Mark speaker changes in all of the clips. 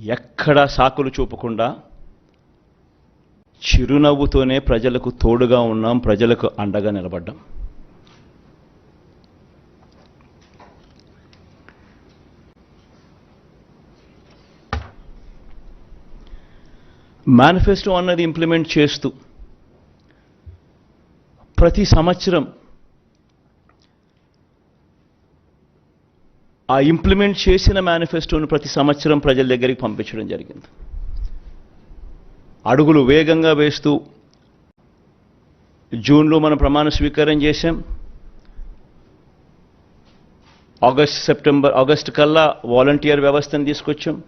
Speaker 1: ఎక్కడా సాకులు చూపకుండా చిరునవ్వుతోనే ప్రజలకు తోడుగా ఉన్నాం ప్రజలకు అండగా నిలబడ్డాం. మేనిఫెస్టో అన్నది ఇంప్లిమెంట్ చేస్తూ ప్రతి సంవత్సరం ఆ ఇంప్లిమెంట్ చేసిన మేనిఫెస్టోను ప్రతి సంవత్సరం ప్రజల దగ్గరికి పంపించడం జరిగింది. అడుగులు వేగంగా వేస్తూ జూన్లో మనం ప్రమాణ స్వీకారం చేశాం. ఆగస్ట్ సెప్టెంబర్ ఆగస్ట్ కల్లా వాలంటీర్ వ్యవస్థను తీసుకొచ్చాం.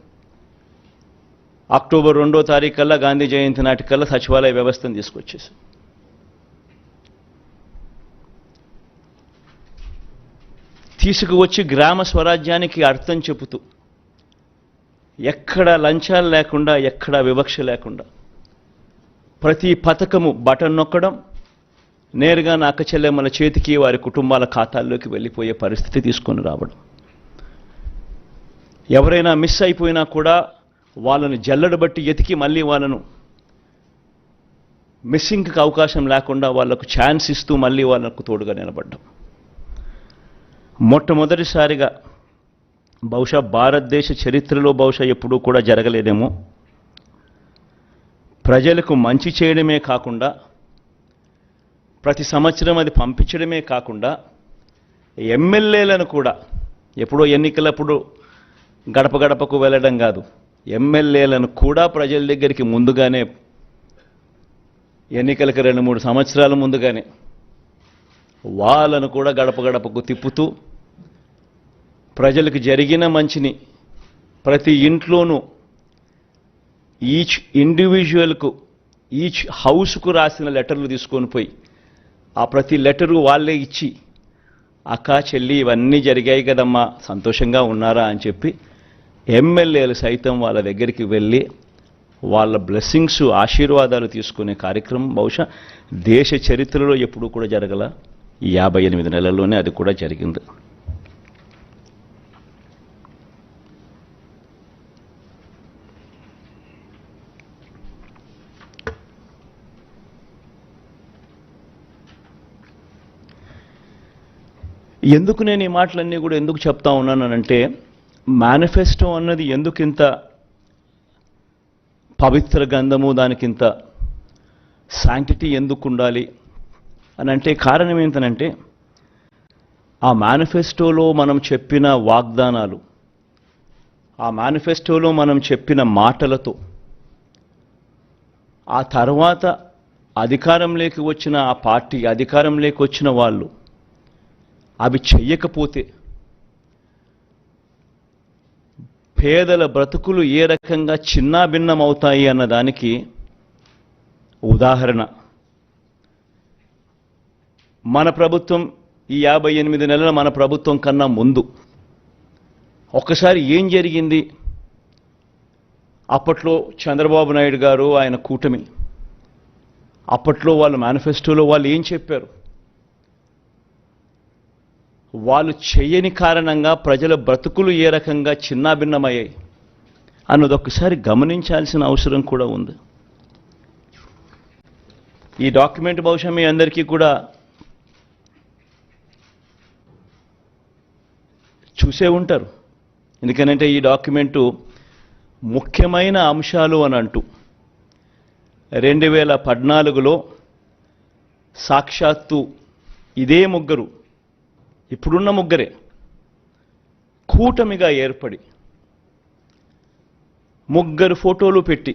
Speaker 1: అక్టోబర్ రెండో తారీఖు కల్లా గాంధీ జయంతి నాటికల్లా సచివాలయ వ్యవస్థను తీసుకొచ్చేసాం. తీసుకువచ్చి గ్రామ స్వరాజ్యానికి అర్థం చెబుతూ ఎక్కడ లంచాలు లేకుండా ఎక్కడ వివక్ష లేకుండా ప్రతి పథకము బటన్ నొక్కడం నేరుగా నా అక్క చెల్లెమ్మల చేతికి వారి కుటుంబాల ఖాతాల్లోకి వెళ్ళిపోయే పరిస్థితి తీసుకొని రావడం. ఎవరైనా మిస్ అయిపోయినా కూడా వాళ్ళని జల్లెడ బట్టి ఎతికి మళ్ళీ వాళ్ళను మిస్సింగ్కి అవకాశం లేకుండా వాళ్ళకు ఛాన్స్ ఇస్తూ మళ్ళీ వాళ్ళకు తోడుగా నిలబడ్డం. మొట్టమొదటిసారిగా బహుశా భారతదేశ చరిత్రలో బహుశా ఎప్పుడూ కూడా జరగలేదేమో. ప్రజలకు మంచి చేయడమే కాకుండా ప్రతి సంవత్సరం అది పంపించడమే కాకుండా ఎమ్మెల్యేలను కూడా ఎప్పుడో ఎన్నికలప్పుడు గడప గడపకు వెళ్ళడం కాదు ఎమ్మెల్యేలను కూడా ప్రజల దగ్గరికి ముందుగానే ఎన్నికలకు రెండు మూడు సంవత్సరాల ముందుగానే వాళ్ళను కూడా గడప గడపకు తిప్పుతూ ప్రజలకు జరిగిన మంచిని ప్రతి ఇంట్లోనూ ఈచ్ ఇండివిజువల్కు ఈచ్ హౌస్కు రాసిన లెటర్లు తీసుకొని పోయి ఆ ప్రతి లెటరు వాళ్ళే ఇచ్చి అక్క చెల్లి ఇవన్నీ జరిగాయి కదమ్మా సంతోషంగా ఉన్నారా? అని చెప్పి ఎమ్మెల్యేలు సైతం వాళ్ళ దగ్గరికి వెళ్ళి వాళ్ళ బ్లెస్సింగ్స్ ఆశీర్వాదాలు తీసుకునే కార్యక్రమం బహుశా దేశ చరిత్రలో ఎప్పుడూ కూడా జరగల యాభై ఎనిమిది నెలల్లోనే అది కూడా జరిగింది. ఎందుకు నేను ఈ మాటలన్నీ కూడా ఎందుకు చెప్తా ఉన్నానంటే మేనిఫెస్టో అన్నది ఎందుకు ఇంత పవిత్ర గంధము దానికింత శాంక్టిటీ ఎందుకు ఉండాలి అని అంటే కారణం ఏంటనంటే ఆ మేనిఫెస్టోలో మనం చెప్పిన వాగ్దానాలు ఆ మేనిఫెస్టోలో మనం చెప్పిన మాటలతో ఆ తర్వాత అధికారంలోకి వచ్చిన ఆ పార్టీ అధికారంలోకి వచ్చిన వాళ్ళు అవి చెయ్యకపోతే పేదల బ్రతుకులు ఏ రకంగా చిన్నాభిన్నమవుతాయి అన్నదానికి ఉదాహరణ. మన ప్రభుత్వం ఈ యాభై ఎనిమిది నెలల మన ప్రభుత్వం కన్నా ముందు ఒక్కసారి ఏం జరిగింది? అప్పట్లో చంద్రబాబు నాయుడు గారు ఆయన కూటమి. అప్పట్లో వాళ్ళ మేనిఫెస్టోలో వాళ్ళు ఏం చెప్పారు? వాళ్ళు చేయని కారణంగా ప్రజల బ్రతుకులు ఏ రకంగా చిన్నాభిన్నమయ్యాయి అన్నది ఒకసారి గమనించాల్సిన అవసరం కూడా ఉంది. ఈ డాక్యుమెంట్ బహుశా మీ అందరికీ కూడా చూసే ఉంటారు. ఎందుకనంటే ఈ డాక్యుమెంటు ముఖ్యమైన అంశాలు అని అంటూ రెండు వేల పద్నాలుగులో సాక్షాత్తు ఇదే ముగ్గురు ఇప్పుడున్న ముగ్గురే. కూటమిగా ఏర్పడి ముగ్గురు ఫోటోలు పెట్టి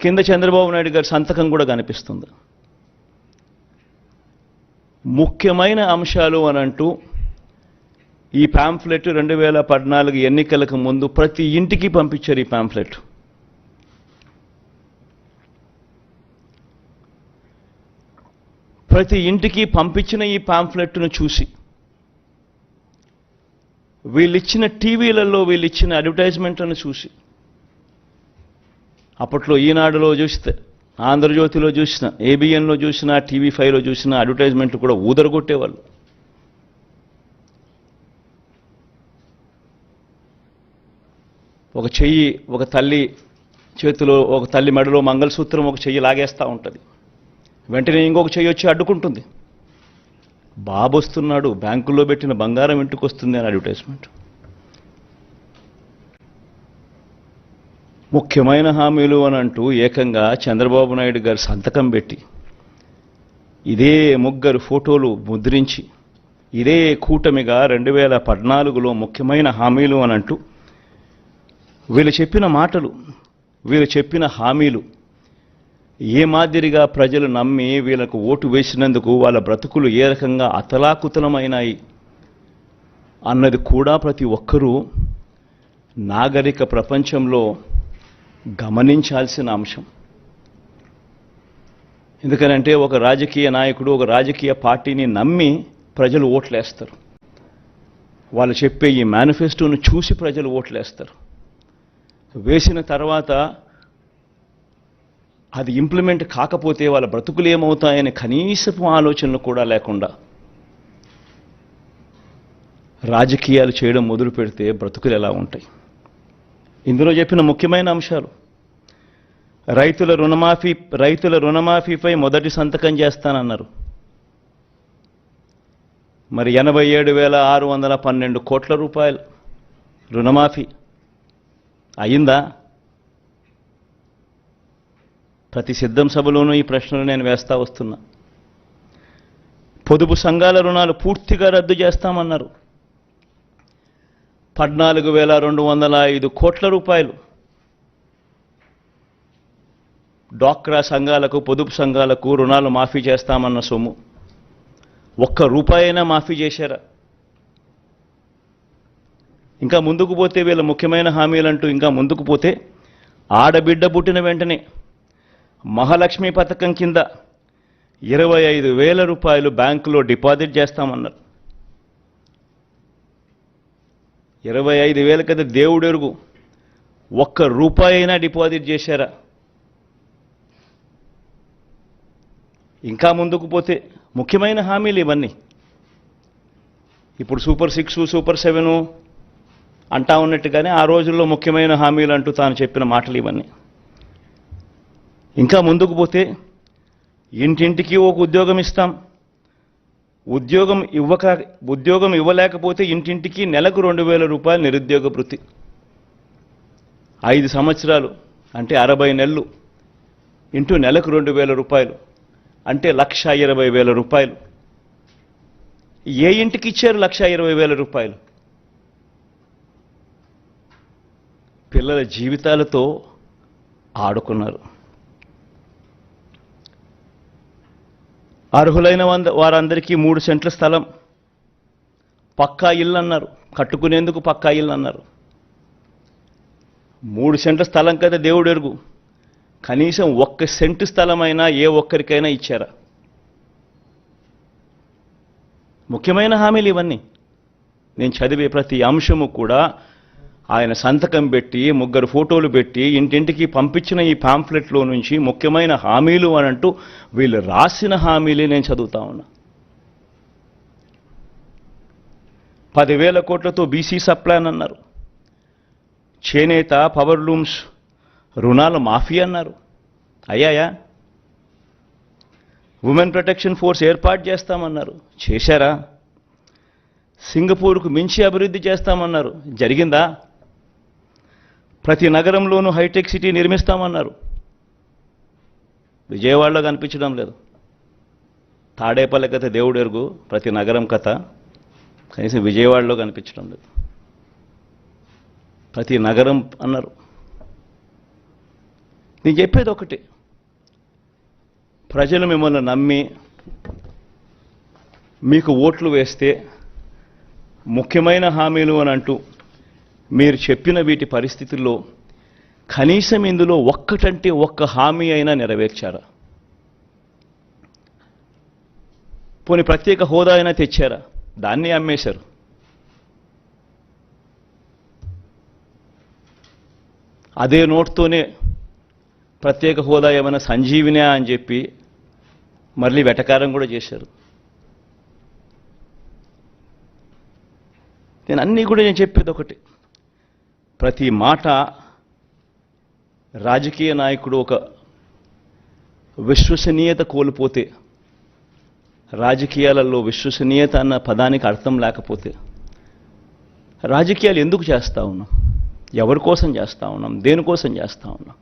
Speaker 1: కింద చంద్రబాబు నాయుడు గారి సంతకం కూడా కనిపిస్తుంది. ముఖ్యమైన అంశాలు అని అంటూ ఈ పాంఫ్లెట్ రెండు వేల పద్నాలుగు ఎన్నికలకు ముందు ప్రతి ఇంటికి పంపించారు ఈ పాంఫ్లెట్. ప్రతి ఇంటికి పంపించిన ఈ పాంఫ్లెట్ను చూసి. వీళ్ళిచ్చిన టీవీలలో వీళ్ళిచ్చిన అడ్వర్టైజ్మెంట్లను చూసి. అప్పట్లో ఈనాడులో చూస్తే ఆంధ్రజ్యోతిలో చూసిన ఏబిఎన్లో చూసిన టీవీ ఫైవ్లో చూసిన అడ్వర్టైజ్మెంట్లు కూడా ఊదరగొట్టేవాళ్ళు. ఒక చెయ్యి ఒక తల్లి చేతిలో ఒక తల్లి మెడలో మంగళసూత్రం ఒక చెయ్యి లాగేస్తూ ఉంటుంది. వెంటనే ఇంకొక చెయ్యి వచ్చి అడ్డుకుంటుంది. బాబు వస్తున్నాడు బ్యాంకులో పెట్టిన బంగారం ఇంటికి వస్తుంది అని అడ్వర్టైజ్మెంట్. ముఖ్యమైన హామీలు అని అంటూ ఏకంగా చంద్రబాబు నాయుడు గారు సంతకం పెట్టి ఇదే ముగ్గురు ఫోటోలు ముద్రించి ఇదే కూటమిగా రెండు వేల పద్నాలుగులో ముఖ్యమైన హామీలు అని అంటూ వీళ్ళు చెప్పిన మాటలు వీళ్ళు చెప్పిన హామీలు ఏ మాదిరిగా ప్రజలు నమ్మి వీళ్ళకు ఓటు వేసినందుకు వాళ్ళ బ్రతుకులు ఏ రకంగా అతలాకుతలమైనాయి అన్నది కూడా ప్రతి ఒక్కరూ నాగరిక ప్రపంచంలో గమనించాల్సిన అంశం. ఎందుకనంటే ఒక రాజకీయ నాయకుడు ఒక రాజకీయ పార్టీని నమ్మి ప్రజలు ఓట్లేస్తారు. వాళ్ళు చెప్పే ఈ మేనిఫెస్టోను చూసి ప్రజలు ఓట్లేస్తారు. వేసిన తర్వాత అది ఇంప్లిమెంట్ కాకపోతే వాళ్ళ బ్రతుకులు ఏమవుతాయని కనీసపు ఆలోచనలు కూడా లేకుండా రాజకీయాలు చేయడం మొదలు పెడితే బ్రతుకులు ఎలా ఉంటాయి? ఇందులో చెప్పిన ముఖ్యమైన అంశాలు. రైతుల రుణమాఫీ రైతుల రుణమాఫీపై మొదటి సంతకం చేస్తానన్నారు. మరి ఎనభై ఏడు వేల ఆరు వందల పన్నెండు కోట్ల రూపాయలు రుణమాఫీ అయిందా? ప్రతి సిద్ధం సభలోనూ ఈ ప్రశ్నలు నేను వేస్తా వస్తున్నా. పొదుపు సంఘాల రుణాలు పూర్తిగా రద్దు చేస్తామన్నారు. పద్నాలుగు వేల రెండు వందల ఐదు కోట్ల రూపాయలు డాక్రా సంఘాలకు పొదుపు సంఘాలకు రుణాలు మాఫీ చేస్తామన్న సొమ్ము. ఒక్క రూపాయైనా మాఫీ చేశారా? ఇంకా ముందుకు పోతే వీళ్ళ ముఖ్యమైన హామీలంటూ ఇంకా ముందుకు పోతే ఆడబిడ్డ పుట్టిన వెంటనే మహాలక్ష్మి పథకం కింద ఇరవై ఐదు వేల రూపాయలు బ్యాంకులో డిపాజిట్ చేస్తామన్నారు. ఇరవై ఐదు వేల కదా దేవుడు ఎరుగు. ఒక్క రూపాయి అయినా డిపాజిట్ చేశారా? ఇంకా ముందుకు పోతే ముఖ్యమైన హామీలు ఇవన్నీ. ఇప్పుడు సూపర్ సిక్స్ సూపర్ సెవెను అంటా ఉన్నట్టుగానే ఆ రోజుల్లో ముఖ్యమైన హామీలు అంటూ తాను చెప్పిన మాటలు ఇవన్నీ. ఇంకా ముందుకు పోతే ఇంటింటికి ఒక ఉద్యోగం ఇస్తాం. ఉద్యోగం ఇవ్వక ఉద్యోగం ఇవ్వలేకపోతే ఇంటింటికి నెలకు రెండు వేల రూపాయలు నిరుద్యోగ వృత్తి. ఐదు సంవత్సరాలు అంటే అరవై నెలలు ఇంటూ నెలకు రెండు వేల రూపాయలు అంటే లక్ష ఇరవై వేల రూపాయలు. ఏ ఇంటికి ఇచ్చారు లక్ష ఇరవై వేల రూపాయలు? పిల్లల జీవితాలతో ఆడుకున్నారు. అర్హులైన వంద వారందరికీ మూడు సెంట్ల స్థలం. పక్కా ఇల్లు అన్నారు కట్టుకునేందుకు పక్కా ఇల్లు అన్నారు మూడు సెంట్ల స్థలం కదా దేవుడు ఎరుగు కనీసం ఒక్క సెంటు స్థలమైనా ఏ ఒక్కరికైనా ఇచ్చారా? ముఖ్యమైన హామీలు ఇవన్నీ. నేను చదివే ప్రతి అంశము కూడా ఆయన సంతకం పెట్టి ముగ్గురు ఫోటోలు పెట్టి ఇంటింటికి పంపించిన ఈ పాంఫ్లెట్లో నుంచి ముఖ్యమైన హామీలు అని అంటూ వీళ్ళు రాసిన హామీలే నేను చదువుతా ఉన్నా. పదివేల కోట్లతో బీసీ సప్లాన్ అన్నారు. చేనేత పవర్ లూమ్స్ రుణాలు మాఫీ అన్నారు. అయ్యాయా? ఉమెన్ ప్రొటెక్షన్ ఫోర్స్ ఏర్పాటు చేస్తామన్నారు. చేశారా? సింగపూర్కు మించి అభివృద్ధి చేస్తామన్నారు. జరిగిందా? ప్రతి నగరంలోనూ హైటెక్ సిటీ నిర్మిస్తామన్నారు. విజయవాడలో కనిపించడం లేదు. తాడేపల్లి కథ దేవుడు ఎరుగు ప్రతి నగరం కథ. కనీసం విజయవాడలో కనిపించడం లేదు. ప్రతి నగరం అన్నారు. నేను చెప్పేది ఒకటి. ప్రజలు మిమ్మల్ని నమ్మి మీకు ఓట్లు వేస్తే ముఖ్యమైన హామీలు అని అంటూ మీరు చెప్పిన వీటి పరిస్థితుల్లో కనీసం ఇందులో ఒక్కటంటే ఒక్క హామీ అయినా నెరవేర్చారా? పోనీ ప్రత్యేక హోదా అయినా తెచ్చారా? దాన్ని అమ్మేశారు. అదే నోట్తోనే ప్రత్యేక హోదా ఏమైనా సంజీవినా అని చెప్పి మళ్ళీ వెటకారం కూడా చేశారు. నేను అన్నీ కూడా నేను చెప్పేది ఒకటి. ప్రతి మాట రాజకీయ నాయకుడు ఒక విశ్వసనీయత కోల్పోతే రాజకీయాలలో విశ్వసనీయత అన్న పదానికి అర్థం లేకపోతే రాజకీయాలు ఎందుకు చేస్తా ఉన్నాం? ఎవరి కోసం చేస్తా ఉన్నాం? దేనికోసం చేస్తూ ఉన్నాం?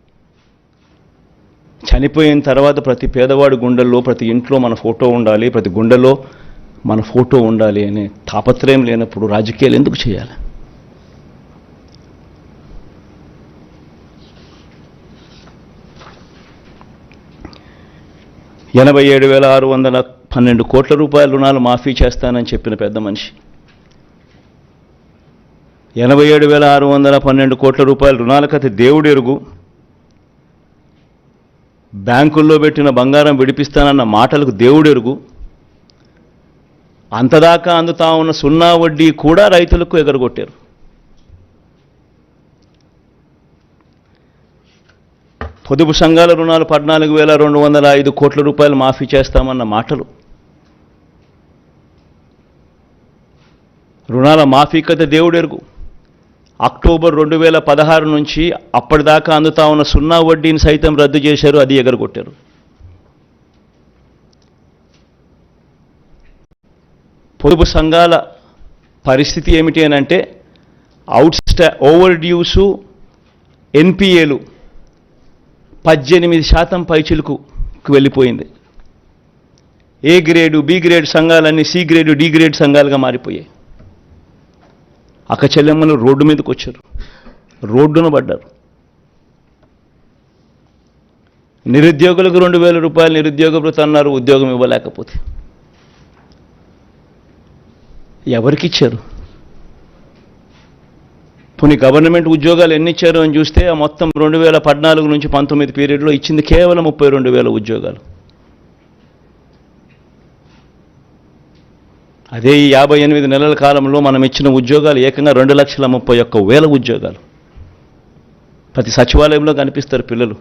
Speaker 1: చనిపోయిన తర్వాత ప్రతి పేదవాడి గుండెల్లో ప్రతి ఇంట్లో మన ఫోటో ఉండాలి ప్రతి గుండెలో మన ఫోటో ఉండాలి అనే తాపత్రయం లేనప్పుడు రాజకీయాలు ఎందుకు చేయాలి? ఎనభై ఏడు వేల ఆరు వందల పన్నెండు కోట్ల రూపాయల రుణాలు మాఫీ చేస్తానని చెప్పిన పెద్ద మనిషి. ఎనభై ఏడు వేల ఆరు వందల పన్నెండు కోట్ల రూపాయల రుణాల కథ దేవుడు ఎరుగు బ్యాంకుల్లో పెట్టిన బంగారం విడిపిస్తానన్న మాటలకు దేవుడు ఎరుగు అంతదాకా అందుతా ఉన్న సున్నా వడ్డీ కూడా రైతులకు ఎగరగొట్టారు. పొదుపు సంఘాల రుణాలు పద్నాలుగు వేల రెండు వందల ఐదు కోట్ల రూపాయలు మాఫీ చేస్తామన్న మాటలు. రుణాల మాఫీ కథ దేవుడెరుగు. అక్టోబర్ రెండు వేల పదహారు నుంచి అప్పటిదాకా అందుతా ఉన్న సున్నా వడ్డీని సైతం రద్దు చేశారు అది ఎగరగొట్టారు. పొదుపు సంఘాల పరిస్థితి ఏమిటి అని అంటే అవుట్ స్టా ఓవర్ డ్యూసు ఎన్పిఏలు పద్దెనిమిది శాతం పైచిలకు వెళ్ళిపోయింది. ఏ గ్రేడు బి గ్రేడ్ సంఘాలన్నీ సి గ్రేడు డి గ్రేడ్ సంఘాలుగా మారిపోయాయి. అక్కచెల్లెమ్మలు రోడ్డు మీదకి వచ్చారు. రోడ్డున పడ్డారు. నిరుద్యోగులకు రెండు వేల రూపాయలు నిరుద్యోగ అన్నారు ఉద్యోగం ఇవ్వలేకపోతే. ఎవరికి ఇచ్చారు? పోనీ గవర్నమెంట్ ఉద్యోగాలు ఎన్ని ఇచ్చారు అని చూస్తే ఆ మొత్తం రెండు వేల పద్నాలుగు నుంచి పంతొమ్మిది పీరియడ్లో ఇచ్చింది కేవలం ముప్పై రెండు వేల ఉద్యోగాలు. అదే ఈ యాభై ఎనిమిది నెలల కాలంలో మనం ఇచ్చిన ఉద్యోగాలు ఏకంగా రెండు లక్షల ముప్పై ఒక్క వేల ఉద్యోగాలు. ప్రతి సచివాలయంలో కనిపిస్తారు పిల్లలు.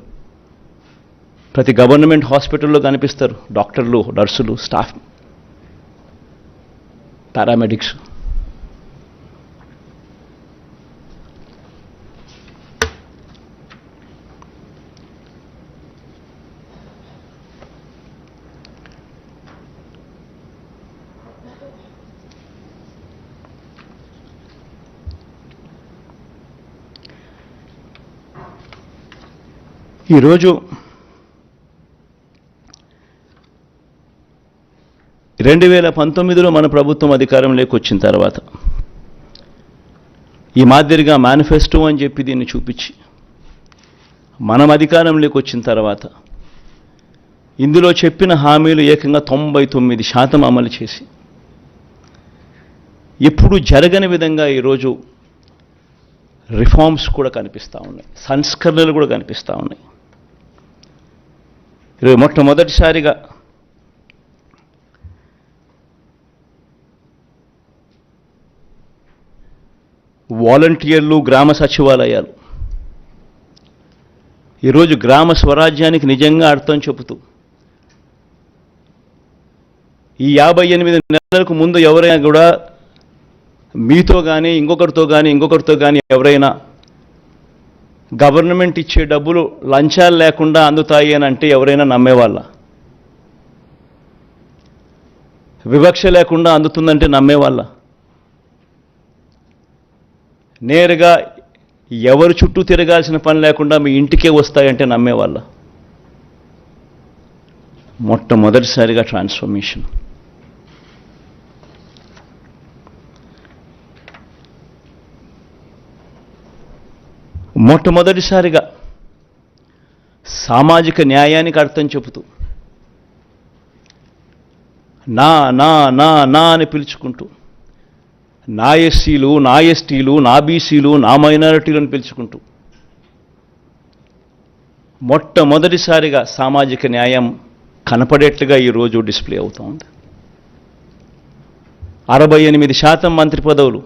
Speaker 1: ప్రతి గవర్నమెంట్ హాస్పిటల్లో కనిపిస్తారు డాక్టర్లు నర్సులు స్టాఫ్ పారామెడిక్స్. ఈరోజు రెండు వేల పంతొమ్మిదిలో మన ప్రభుత్వం అధికారంలోకి వచ్చిన తర్వాత ఈ మాదిరిగా మేనిఫెస్టో అని చెప్పి దీన్ని చూపించి మనం అధికారంలోకి వచ్చిన తర్వాత ఇందులో చెప్పిన హామీలు ఏకంగా తొంభై తొమ్మిది శాతం అమలు చేసి ఎప్పుడు జరగని విధంగా ఈరోజు రిఫార్మ్స్ కూడా కనిపిస్తూ ఉన్నాయి. సంస్కరణలు కూడా కనిపిస్తూ ఉన్నాయి. ఈరోజు మొట్టమొదటిసారిగా వాలంటీర్లు గ్రామ సచివాలయాలు. ఈరోజు గ్రామ స్వరాజ్యానికి నిజంగా అర్థం చెబుతూ ఈ యాభై ఎనిమిది నెలలకు ముందు ఎవరైనా కూడా మీతో కానీ ఇంకొకరితో కానీ ఇంకొకరితో కానీ ఎవరైనా గవర్నమెంట్ ఇచ్చే డబ్బులు లంచాలు లేకుండా అందుతాయి అని అంటే ఎవరైనా నమ్మేవాళ్ళ? వివక్ష లేకుండా అందుతుందంటే నమ్మేవాళ్ళ? నేరుగా ఎవరు చుట్టూ తిరగాల్సిన పని లేకుండా మీ ఇంటికే వస్తాయంటే నమ్మేవాళ్ళ? మొట్టమొదటిసారిగా ట్రాన్స్ఫర్మేషన్ మొట్టమొదటిసారిగా సామాజిక న్యాయానికి అర్థం చెబుతూ నా నా నా నా అని పిలుచుకుంటూ నా ఎస్సీలు నా ఎస్టీలు నా బీసీలు నా మైనారిటీలు అని పిలుచుకుంటూ మొట్టమొదటిసారిగా సామాజిక న్యాయం కనపడేట్లుగా ఈరోజు డిస్ప్లే అవుతోంది అరవై ఎనిమిది శాతం మంత్రి పదవులు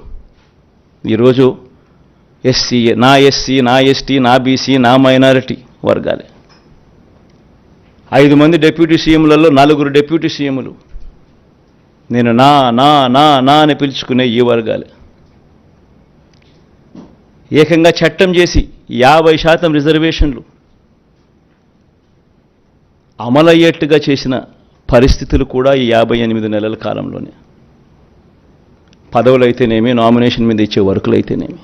Speaker 1: ఈరోజు ఎస్సీ నా ఎస్సీ నా ఎస్టీ నా బీసీ నా మైనారిటీ వర్గాలే. ఐదు మంది డిప్యూటీ సీఎంలలో నలుగురు డిప్యూటీ సీఎంలు. నేను నా నా నా నా అని పిలుచుకునే ఈ వర్గాలే. ఏకంగా చట్టం చేసి యాభై శాతం రిజర్వేషన్లు అమలయ్యేట్టుగా చేసిన పరిస్థితులు కూడా ఈ యాభై ఎనిమిది నెలల కాలంలోనే. పదవులు అయితేనేమి నామినేషన్ మీద ఇచ్చే వర్కులు అయితేనేమి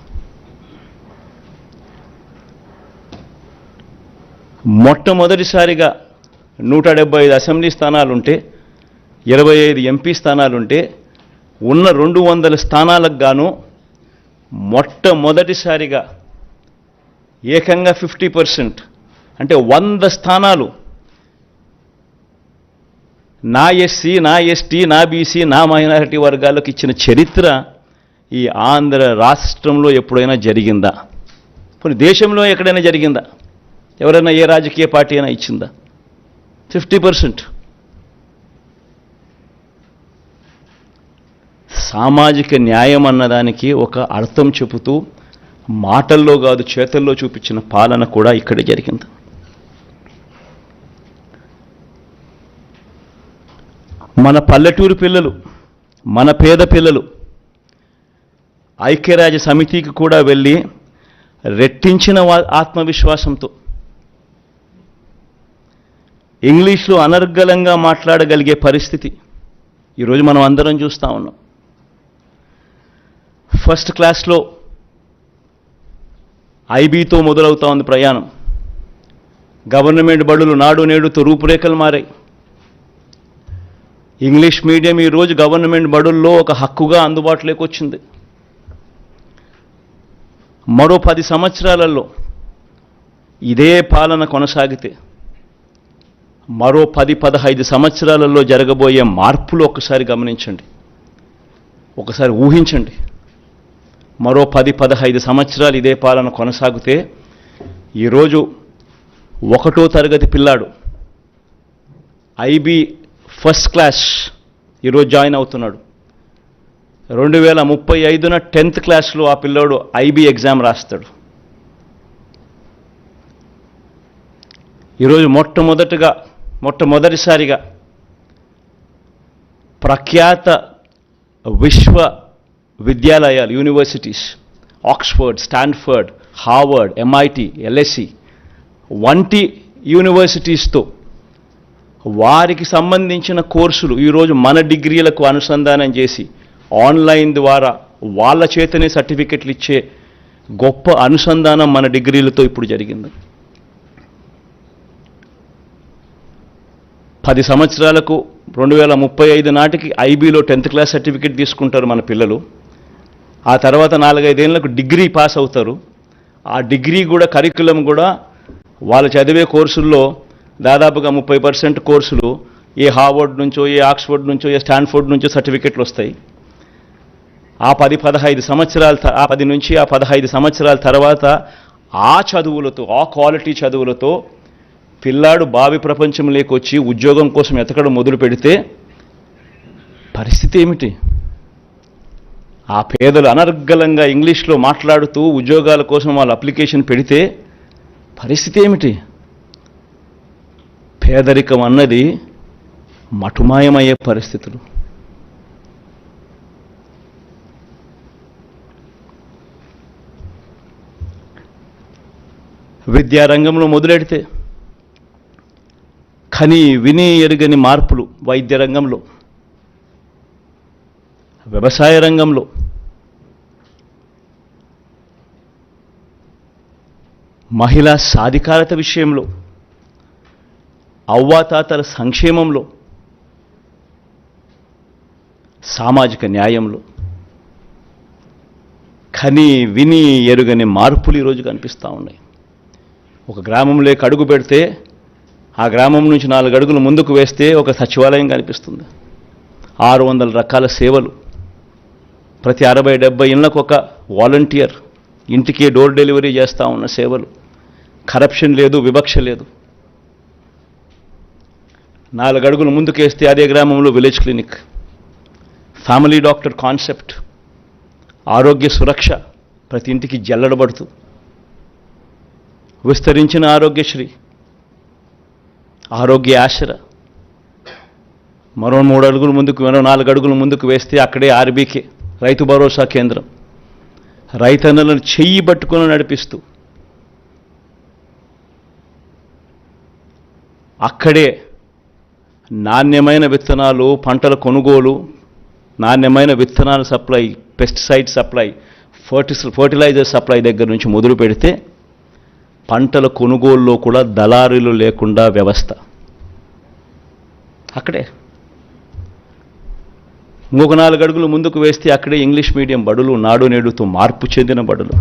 Speaker 1: మొట్టమొదటిసారిగా నూట డెబ్బై ఐదు అసెంబ్లీ స్థానాలుంటే ఇరవై ఐదు ఎంపీ స్థానాలుంటే ఉన్న రెండు వందల స్థానాలకు గాను మొట్టమొదటిసారిగా ఏకంగా ఫిఫ్టీ పర్సెంట్ అంటే వంద స్థానాలు నా ఎస్సీ నా ఎస్టీ నా బీసీ నా మైనారిటీ వర్గాలకు ఇచ్చిన చరిత్ర ఈ ఆంధ్ర రాష్ట్రంలో ఎప్పుడైనా జరిగిందా? కొన్ని దేశంలో ఎక్కడైనా జరిగిందా? ఎవరైనా ఏ రాజకీయ పార్టీ అయినా ఇచ్చిందా? Fifty percent. సామాజిక న్యాయం అన్నదానికి ఒక అర్థం చెబుతూ మాటల్లో కాదు చేతల్లో చూపించిన పాలన కూడా ఇక్కడ జరిగింది. మన పల్లెటూరు పిల్లలు మన పేద పిల్లలు ఐక్యరాజ్య సమితికి కూడా వెళ్ళి రెట్టించిన ఆత్మవిశ్వాసంతో ఇంగ్లీష్లో అనర్గళంగా మాట్లాడగలిగే పరిస్థితి. ఈరోజు మనం అందరం చూస్తూ ఉన్నాం. ఫస్ట్ క్లాస్లో ఐబీతో మొదలవుతా ఉంది ప్రయాణం. గవర్నమెంట్ బడులు నాడు నేడుతో రూపురేఖలు మారాయి. ఇంగ్లీష్ మీడియం ఈరోజు గవర్నమెంట్ బడుల్లో ఒక హక్కుగా అందుబాటులోకి వచ్చింది. మరో పది సంవత్సరాలలో ఇదే పాలన కొనసాగితే మరో పది పదహైదు సంవత్సరాలలో జరగబోయే మార్పులు ఒకసారి గమనించండి. ఒకసారి ఊహించండి. మరో పది పదహైదు సంవత్సరాలు ఇదే పాలన కొనసాగితే ఈరోజు ఒకటో తరగతి పిల్లాడు ఐబీ ఫస్ట్ క్లాస్ ఈరోజు జాయిన్ అవుతున్నాడు. రెండు వేల ముప్పై ఐదున టెన్త్ క్లాస్లో ఆ పిల్లోడు ఐబీ ఎగ్జామ్ రాస్తాడు. ఈరోజు మొట్టమొదటగా మొట్టమొదటిసారిగా ప్రఖ్యాత విశ్వ విద్యాలయాలు universities Oxford Stanford Harvard MIT LSC వంటి యూనివర్సిటీస్తో వారికి సంబంధించిన కోర్సులు ఈరోజు మన డిగ్రీలకు అనుసంధానం చేసి ఆన్లైన్ ద్వారా వాళ్ళ చేతనే సర్టిఫికెట్లు ఇచ్చే గొప్ప అనుసంధానం మన డిగ్రీలతో ఇప్పుడు జరిగింది. పది సంవత్సరాలకు రెండు వేల ముప్పై ఐదు నాటికి ఐబీలో టెన్త్ క్లాస్ సర్టిఫికెట్ తీసుకుంటారు మన పిల్లలు. ఆ తర్వాత నాలుగైదేళ్ళకు డిగ్రీ పాస్ అవుతారు. ఆ డిగ్రీ కూడా కరికులం కూడా వాళ్ళు చదివే కోర్సుల్లో దాదాపుగా ముప్పై పర్సెంట్ కోర్సులు ఏ హార్వర్డ్ నుంచో ఏ ఆక్స్ఫర్డ్ నుంచో ఏ స్టాన్ఫోర్డ్ నుంచో సర్టిఫికెట్లు వస్తాయి. ఆ పది పదహైదు సంవత్సరాల ఆ పది నుంచి ఆ పదహైదు సంవత్సరాల తర్వాత ఆ చదువులతో ఆ క్వాలిటీ చదువులతో పిల్లాడు బావి ప్రపంచంలోకి వచ్చి ఉద్యోగం కోసం ఎతకడం మొదలు పెడితే పరిస్థితి ఏమిటి? ఆ పేదలు అనర్గళంగా ఇంగ్లీష్లో మాట్లాడుతూ ఉద్యోగాల కోసం వాళ్ళు అప్లికేషన్ పెడితే పరిస్థితి ఏమిటి? పేదరికం అన్నది మటుమాయమయ్యే పరిస్థితులు. విద్యారంగంలో మొదలెడితే కని విని ఎరుగని మార్పులు వైద్య రంగంలో వ్యవసాయ రంగంలో. మహిళా సాధికారత విషయంలో అవ్వాతాతల సంక్షేమంలో సామాజిక న్యాయంలో. కని విని ఎరుగని మార్పులు ఈరోజు కనిపిస్తూ ఉన్నాయి. ఒక గ్రామంలోకి అడుగు పెడితే ఆ గ్రామం నుంచి నాలుగు అడుగులు ముందుకు వేస్తే ఒక సచివాలయం కనిపిస్తుంది. ఆరు వందల రకాల సేవలు. ప్రతి అరవై డెబ్బై ఇళ్ళకు ఒక వాలంటీర్. ఇంటికి డోర్ డెలివరీ చేస్తూ ఉన్న సేవలు. కరప్షన్ లేదు వివక్ష లేదు. నాలుగు అడుగులు ముందుకేస్తే అదే గ్రామంలో village clinic. Family doctor concept. ఆరోగ్య సురక్ష ప్రతి ఇంటికి జల్లడబడుతూ. విస్తరించిన ఆరోగ్యశ్రీ. ఆరోగ్య ఆశర. మరో మూడు అడుగులు ముందుకు మరో నాలుగు అడుగులు ముందుకు వేస్తే అక్కడే ఆర్బీకే రైతు భరోసా కేంద్రం. రైతన్నలను చెయ్యి పట్టుకొని నడిపిస్తూ అక్కడే నాణ్యమైన విత్తనాలు పంటల కొనుగోలు నాణ్యమైన విత్తనాల సప్లై పెస్టిసైడ్ సప్లై ఫర్టిసల్ ఫర్టిలైజర్ సప్లై దగ్గర నుంచి మొదలు పెడితే పంటల కొనుగోలులో కూడా దళారీలు లేకుండా వ్యవస్థ. అక్కడే. ఇంకొక నాలుగు అడుగులు ముందుకు వేస్తే అక్కడే ఇంగ్లీష్ మీడియం బడులు నాడు నేడుతో మార్పు చెందిన బడులు.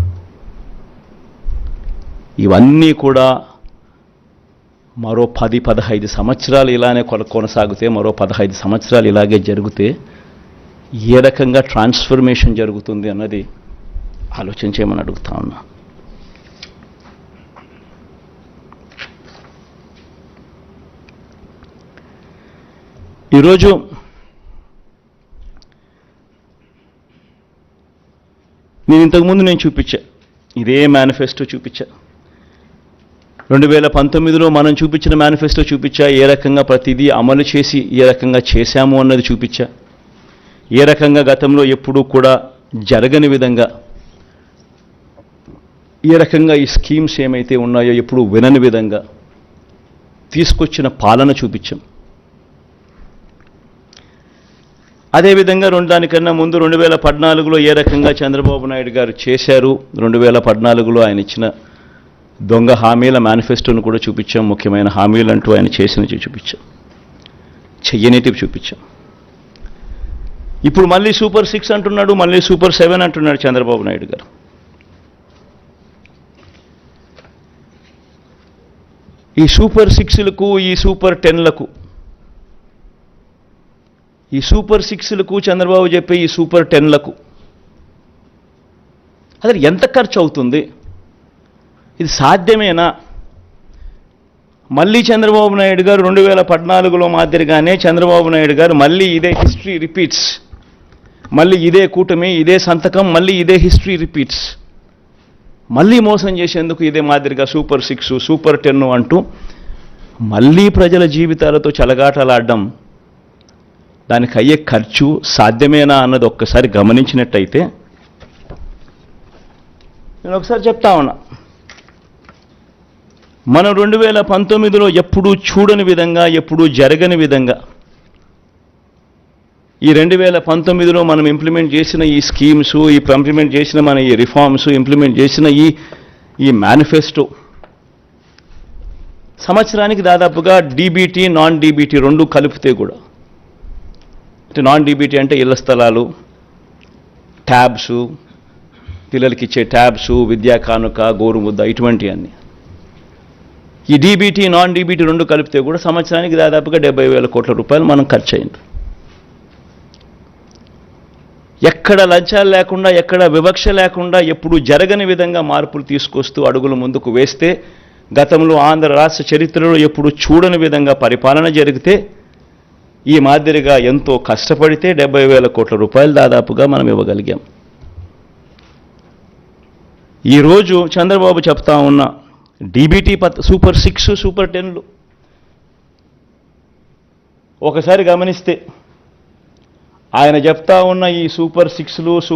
Speaker 1: ఇవన్నీ కూడా మరో పది పదహైదు సంవత్సరాలు ఇలానే కొనసాగితే మరో పదహైదు సంవత్సరాలు ఇలాగే జరిగితే ఏ రకంగా ట్రాన్స్ఫర్మేషన్ జరుగుతుంది అన్నది ఆలోచించేయమని అడుగుతా ఉన్నా. ఈరోజు నేను ఇంతకుముందు నేను చూపించా ఇదే మేనిఫెస్టో చూపించా. రెండు వేల పంతొమ్మిదిలో మనం చూపించిన మేనిఫెస్టో చూపించా ఏ రకంగా ప్రతిదీ అమలు చేసి ఏ రకంగా చేశాము అన్నది చూపించా. ఏ రకంగా గతంలో ఎప్పుడూ కూడా జరగని విధంగా ఏ రకంగా ఈ స్కీమ్స్ ఏమైతే ఉన్నాయో ఎప్పుడు వినని విధంగా తీసుకొచ్చిన పాలన చూపించాం. అదేవిధంగా రెండు దానికన్నా ముందు రెండు వేల పద్నాలుగులో ఏ రకంగా చంద్రబాబు నాయుడు గారు చేశారు? రెండు వేల పద్నాలుగులో ఆయన ఇచ్చిన దొంగ హామీల మేనిఫెస్టోను కూడా చూపించాం. ముఖ్యమైన హామీలు అంటూ ఆయన చేసినవి చూపించాం. చెయ్యనేటివి చూపించాం. ఇప్పుడు మళ్ళీ సూపర్ సిక్స్ అంటున్నాడు మళ్ళీ సూపర్ సెవెన్ అంటున్నాడు చంద్రబాబు నాయుడు గారు. ఈ సూపర్ సిక్స్లకు ఈ సూపర్ టెన్లకు ఈ సూపర్ సిక్స్లకు చంద్రబాబు చెప్పే ఈ సూపర్ టెన్లకు. అసలు ఎంత ఖర్చు అవుతుంది ఇది సాధ్యమేనా? మళ్ళీ చంద్రబాబు నాయుడు గారు రెండు వేల పద్నాలుగులో మాదిరిగానే చంద్రబాబు నాయుడు గారు మళ్ళీ ఇదే హిస్టరీ రిపీట్స్. మళ్ళీ ఇదే కూటమి ఇదే సంతకం మళ్ళీ ఇదే హిస్టరీ రిపీట్స్. మళ్ళీ మోసం చేసేందుకు ఇదే మాదిరిగా సూపర్ సిక్స్ సూపర్ టెన్ అంటూ మళ్ళీ ప్రజల జీవితాలతో చెలగాటలాడడం దానికి అయ్యే ఖర్చు సాధ్యమేనా అన్నది ఒక్కసారి గమనించినట్టయితే నేను ఒకసారి చెప్తా ఉన్నా. మనం రెండు వేల పంతొమ్మిదిలో ఎప్పుడూ చూడని విధంగా ఎప్పుడూ జరగని విధంగా ఈ రెండు వేల పంతొమ్మిదిలో మనం ఇంప్లిమెంట్ చేసిన ఈ స్కీమ్స్ ఈ ఇంప్లిమెంట్ చేసిన మన ఈ రిఫార్మ్స్ ఇంప్లిమెంట్ చేసిన ఈ ఈ మేనిఫెస్టో సంవత్సరానికి దాదాపుగా డీబీటీ నాన్ డీబీటీ రెండు కలిపితే కూడా నాన్ డీబీటీ అంటే ఇళ్ళ స్థలాలు ట్యాబ్స్ పిల్లలకి ఇచ్చే ట్యాబ్స్ విద్యా కానుక గోరుముద్ద ఇటువంటివన్నీ. ఈ డీబీటీ నాన్ డీబీటీ రెండు కలిపితే కూడా సంవత్సరానికి దాదాపుగా డెబ్బై వేల కోట్ల రూపాయలు మనం ఖర్చు అయింది ఎక్కడ లంచాలు లేకుండా ఎక్కడ వివక్ష లేకుండా ఎప్పుడు జరగని విధంగా మార్పులు తీసుకొస్తూ అడుగులు ముందుకు వేస్తే గతంలో ఆంధ్ర రాష్ట్ర చరిత్రలో ఎప్పుడు చూడని విధంగా పరిపాలన జరిగితే ఈ మాదిరిగా ఎంతో కష్టపడితే డెబ్బై వేల కోట్ల రూపాయలు దాదాపుగా మనం ఇవ్వగలిగాం. ఈరోజు చంద్రబాబు చెప్తా ఉన్న డీబీటీ పత్ సూపర్ సిక్స్ సూపర్ టెన్లు ఒకసారి గమనిస్తే ఆయన చెప్తా ఉన్న ఈ సూపర్ సిక్స్లు సూపర్